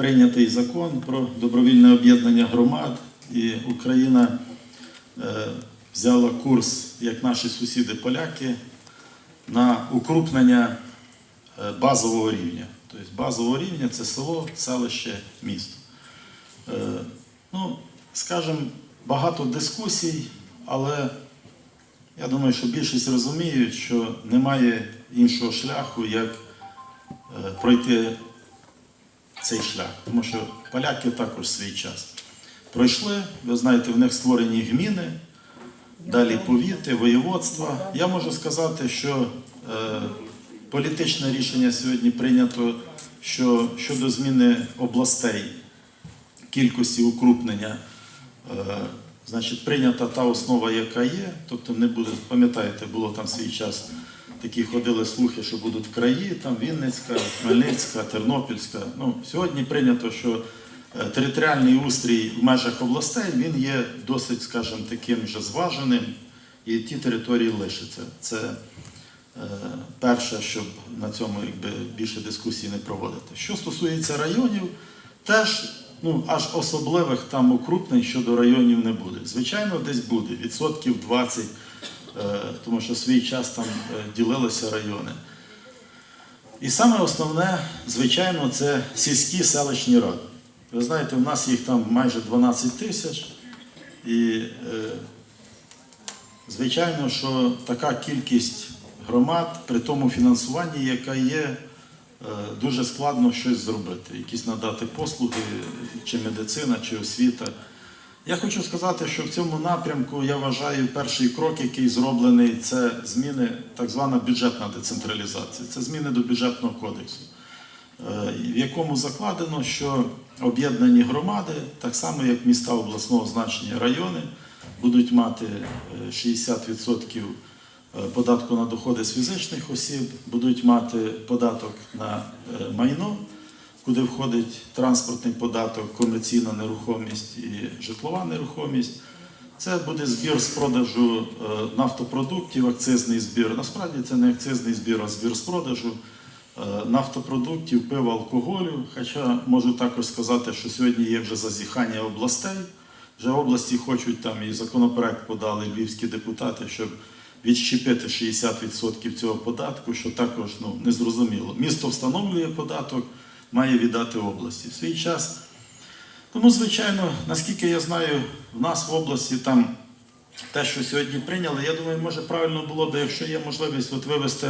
прийнятий закон про добровільне об'єднання громад, і Україна е, взяла курс, як наші сусіди поляки, на укрупнення е, базового рівня. Тобто базового рівня це село, селище, місто. Е, Ну, скажімо, багато дискусій, але я думаю, що більшість розуміють, що немає іншого шляху, як пройти цей шлях. Тому що поляки також свій час пройшли. Ви знаєте, в них створені гміни, далі повіти, воєводства. Я можу сказати, що е, політичне рішення сьогодні прийнято, що щодо зміни областей, кількості укрупнення, е, значить, прийнята та основа, яка є. Тобто не буде, пам'ятаєте, було там свій час. Такі ходили слухи, що будуть краї, там Вінницька, Хмельницька, Тернопільська. Ну, сьогодні прийнято, що е, територіальний устрій в межах областей він є досить, скажімо, таким же зваженим, і ті території лишаться. Це е, перше, щоб на цьому якби, більше дискусій не проводити. Що стосується районів, теж ну, аж особливих там укрупнень щодо районів не буде. Звичайно, десь буде, відсотків 20, е, тому що свій час там е, ділилися райони. І саме основне, звичайно, це сільські селищні ради. Ви знаєте, в нас їх там майже 12 тисяч. І е, звичайно, що така кількість громад при тому фінансуванні, яка є, е, дуже складно щось зробити, якісь надати послуги, чи медицина, чи освіта. Я хочу сказати, що в цьому напрямку я вважаю перший крок, який зроблений, це зміни, так звана бюджетна децентралізація, це зміни до бюджетного кодексу, е, в якому закладено, що об'єднані громади, так само як міста обласного значення райони, будуть мати е, 60% податку на доходи з фізичних осіб, будуть мати податок на е, майно, куди входить транспортний податок, комерційна нерухомість і житлова нерухомість. Це буде збір з продажу е, нафтопродуктів, акцизний збір. Насправді це не акцизний збір, а збір з продажу е, нафтопродуктів, пива, алкоголю. Хоча можу також сказати, що сьогодні є вже зазіхання областей. Вже області хочуть там і законопроект подали львівські депутати, щоб відщепити 60% цього податку, що також ну, незрозуміло. Місто встановлює податок, має віддати області. В свій час тому, звичайно, наскільки я знаю, в нас в області там те, що сьогодні прийняли, я думаю, може правильно було б, якщо є можливість от вивести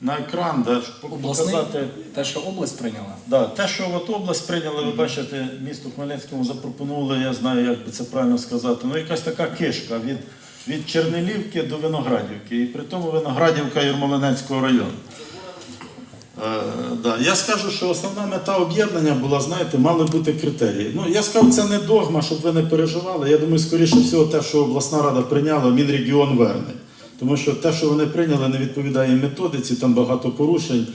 на екран, да, Обласний, показати. те, що область прийняла. Да, те, що от область прийняли, ви бачите, місту Хмельницькому запропонували, я знаю, як би це правильно сказати, ну якась така кишка від, від Чернелівки до Виноградівки. І при тому Виноградівка Єрмолинецького району. Е, да. Я скажу, що основна мета об'єднання була, знаєте, мали бути критерії. Ну, я сказав, це не догма, щоб ви не переживали. Я думаю, скоріше всього, те, що обласна рада прийняла, Мінрегіон верне. Тому що те, що вони прийняли, не відповідає методиці, там багато порушень.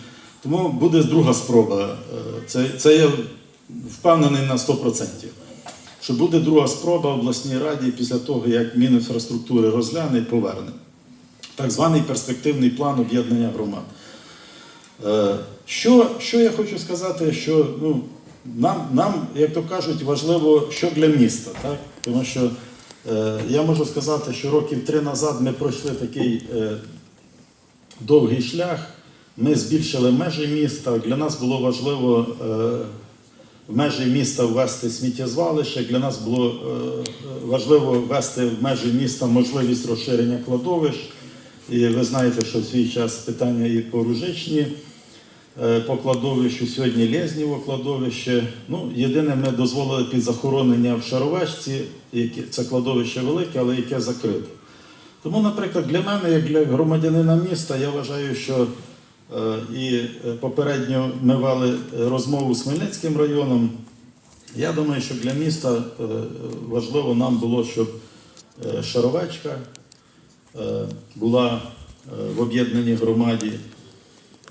Тому буде друга спроба. Е, Це, це я впевнений на 100%. Що буде друга спроба обласній раді після того, як Мінінфраструктури розгляне і поверне. Так званий перспективний план об'єднання громад. Е, Що, що я хочу сказати, що ну, нам, нам, як то кажуть, важливо, що для міста. Так? Тому що е, я можу сказати, що років три назад ми пройшли такий е, довгий шлях. Ми збільшили межі міста. Для нас було важливо е, в межі міста ввести сміттєзвалище. Для нас було е, важливо ввести в межі міста можливість розширення кладовищ. І ви знаєте, що в свій час питання і по Ружичні, е, по кладовищу, сьогодні Лєзнєво кладовище. Ну, єдине, ми дозволили під захоронення в Шаровечці, це кладовище велике, але яке закрите. Тому, наприклад, для мене, як для громадянина міста, я вважаю, що е, і попередньо ми вели розмову з Хмельницьким районом. Я думаю, що для міста е, важливо нам було, щоб Шаровечка була е, в об'єднаній громаді.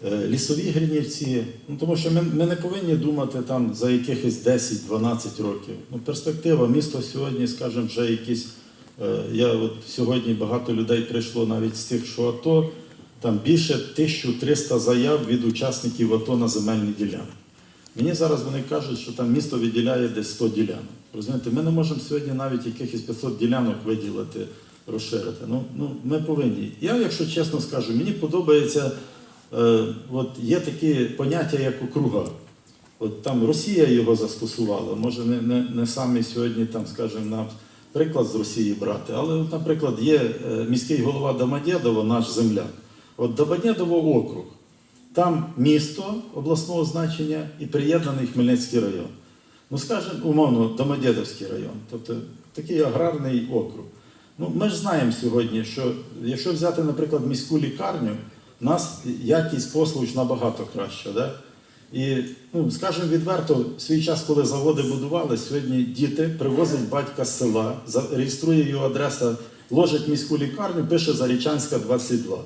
Е, Лісові Гринівці, ну тому що ми, ми не повинні думати там за якихось 10-12 років. Ну, перспектива місто сьогодні, скажімо, вже якісь. е, Я от сьогодні багато людей прийшло навіть з тих, що АТО, там більше 1300 заяв від учасників АТО на земельні ділянки. Мені зараз вони кажуть, що там місто виділяє десь 100 ділянок. Розумієте, ми не можемо сьогодні навіть якихось 500 ділянок виділити, розширити. Ну, ну, ми повинні. Я, якщо чесно скажу, мені подобається, е, от є такі поняття, як округа. От там Росія його застосувала, може не, не, не самі сьогодні, там, скажімо, на приклад з Росії брати, але, от, наприклад, є е, міський голова Домодєдово, наш земляк. От Домодєдово округ. Там місто обласного значення і приєднаний Хмельницький район. Ну, скажімо, умовно, Домодєдовський район, тобто такий аграрний округ. Ну, ми ж знаємо сьогодні, що якщо взяти, наприклад, міську лікарню, у нас якість послуг набагато краща. Да? І, ну, скажімо відверто, в свій час, коли заводи будували, сьогодні діти привозять батька з села, реєструє його адреса, ложить міську лікарню, пише Зарічанська 22.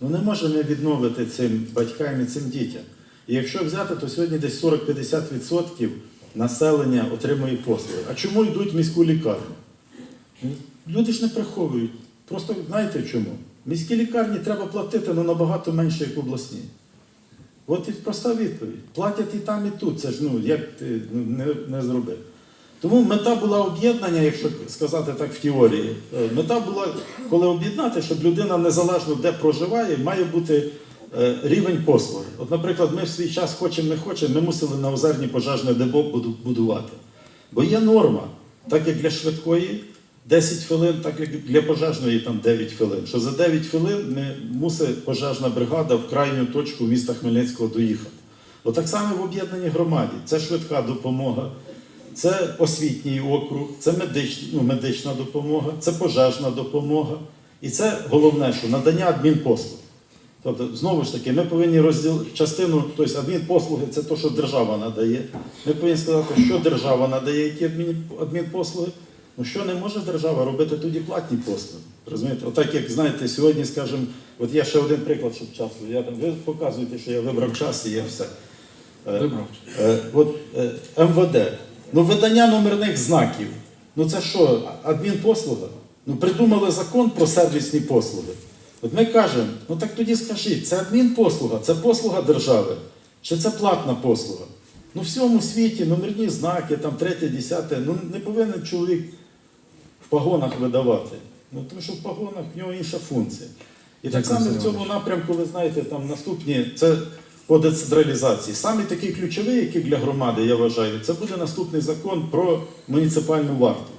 Ну не можемо відновити цим батькам і цим дітям. І якщо взяти, то сьогодні десь 40-50% населення отримує послуги. А чому йдуть в міську лікарню? Люди ж не приховують. Просто знаєте чому? В міській лікарні треба платити ну, набагато менше, як в обласній. От і проста відповідь. Платять і там, і тут. Це ж ну, як ти ну, не, не зробив. Тому мета була об'єднання, якщо сказати так в теорії. Е, Мета була, коли об'єднати, щоб людина незалежно де проживає, має бути е, рівень послуги. От, наприклад, ми в свій час хочемо не хочемо, ми мусили на озерні пожежне буду- будувати. Бо є норма, так як для швидкої 10 хвилин, так як для пожежної там 9 хвилин. Що за 9 хвилин ми, мусить пожежна бригада в крайню точку міста Хмельницького доїхати. От так само в об'єднаній громаді. Це швидка допомога, це освітній округ, це медич, ну, медична допомога, це пожежна допомога. І це головне, що надання адмінпослуг. Тобто, знову ж таки, ми повинні розділити частину, тобто адмінпослуги це те, що держава надає. Ми повинні сказати, що держава надає, які адмін- адмінпослуги. Ну що не може держава робити тоді платні послуги? Розумієте? Отак, як знаєте, сьогодні, скажімо, от я ще один приклад, щоб часу. Я там ви показуєте, що я вибрав час і є все. Е, Вибрав. Е, От е, МВД. Ну, видання номерних знаків. Ну це що, адмінпослуга? Ну придумали закон про сервісні послуги. От ми кажемо, ну так тоді скажіть, це адмінпослуга, це послуга держави, чи це платна послуга? Ну в всьому світі номерні знаки, там третє, десяте, ну не повинен чоловік в погонах видавати. Ну тому що в погонах в нього інша функція. І так само в цьому напрямку, ви знаєте, там наступні це по децентралізації. Саме такий ключовий, який для громади, я вважаю, це буде наступний закон про муніципальну варту.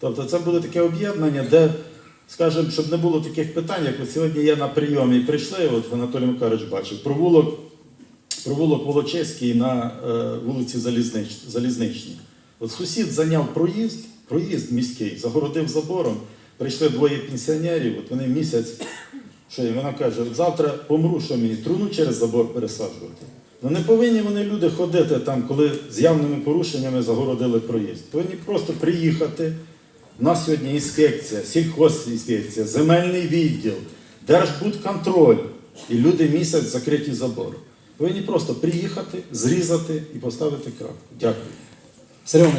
Тобто це буде таке об'єднання, де, скажімо, щоб не було таких питань, як от сьогодні я на прийомі прийшли, от Анатолій Макарович бачив, провулок, провулок Волочиський на е, вулиці Залізнич, Залізничній. От сусід зайняв проїзд, проїзд міський, загородив забором, прийшли двоє пенсіонерів, от вони місяць, що вона каже, от завтра помру, що мені труну через забор пересаджувати. Ну не повинні вони люди ходити там, коли з явними порушеннями загородили проїзд. Повинні просто приїхати. У нас сьогодні інспекція, сільхозінспекція, земельний відділ, Держбудконтроль. І люди місяць закриті забори. Повинні просто приїхати, зрізати і поставити крапку. Дякую.